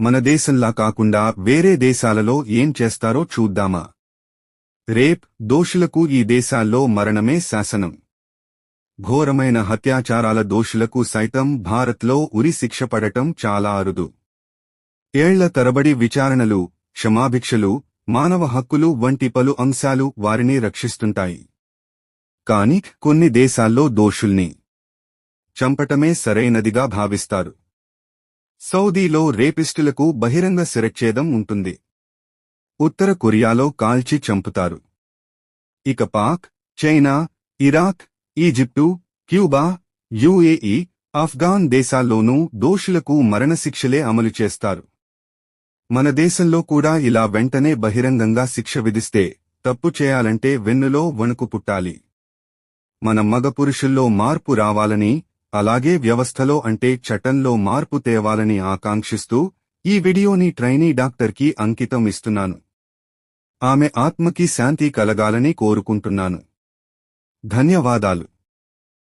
మన దేశంలా కాకుండా వేరే దేశాలలో ఏం చేస్తారో చూద్దామా? రేప్ దోషులకు ఈ దేశాల్లో మరణమే శాసనం. ఘోరమైన హత్యాచారాల దోషులకు సైతం భారత్లో ఉరి శిక్ష పడటం చాలా అరుదు. ఏళ్ళ తరబడి విచారణలు క్షమాభిక్షలు మానవ హక్కులు వంటి పలు అంశాలు వారిని రక్షిస్తుంటాయి. కాని కొన్ని దేశాల్లో దోషుల్ని చంపటమే సరైనదిగా భావిస్తారు. సౌదీలో రేపిస్టులకు బహిరంగ శిరచ్ఛేదం ఉంటుంది. ఉత్తర కొరియాలో కాల్చి చంపుతారు. ఇక Pak China Iraq Egypt Cuba UAE Afghan దేశాల్లోనూ దోషులకు మరణశిక్షలే అమలు చేస్తారు. మన దేశంలో కూడా ఇలా వెంటనే బహిరంగంగా శిక్ష విధిస్తే తప్పు చేయాలంటే వెన్నులో వణుకు పుట్టాలి. మన మగ పురుషుల్లో మార్పు రావాలని అలాగే వ్యవస్థలో అంటే చట్టంలో మార్పు తేవాలని ఆకాంక్షిస్తూ ఈ వీడియోని ట్రైనీ డాక్టర్కి అంకితం ఇస్తున్నాను. ఆమె ఆత్మకి శాంతి కలగాలని కోరుకుంటున్నాను. ధన్యవాదాలు.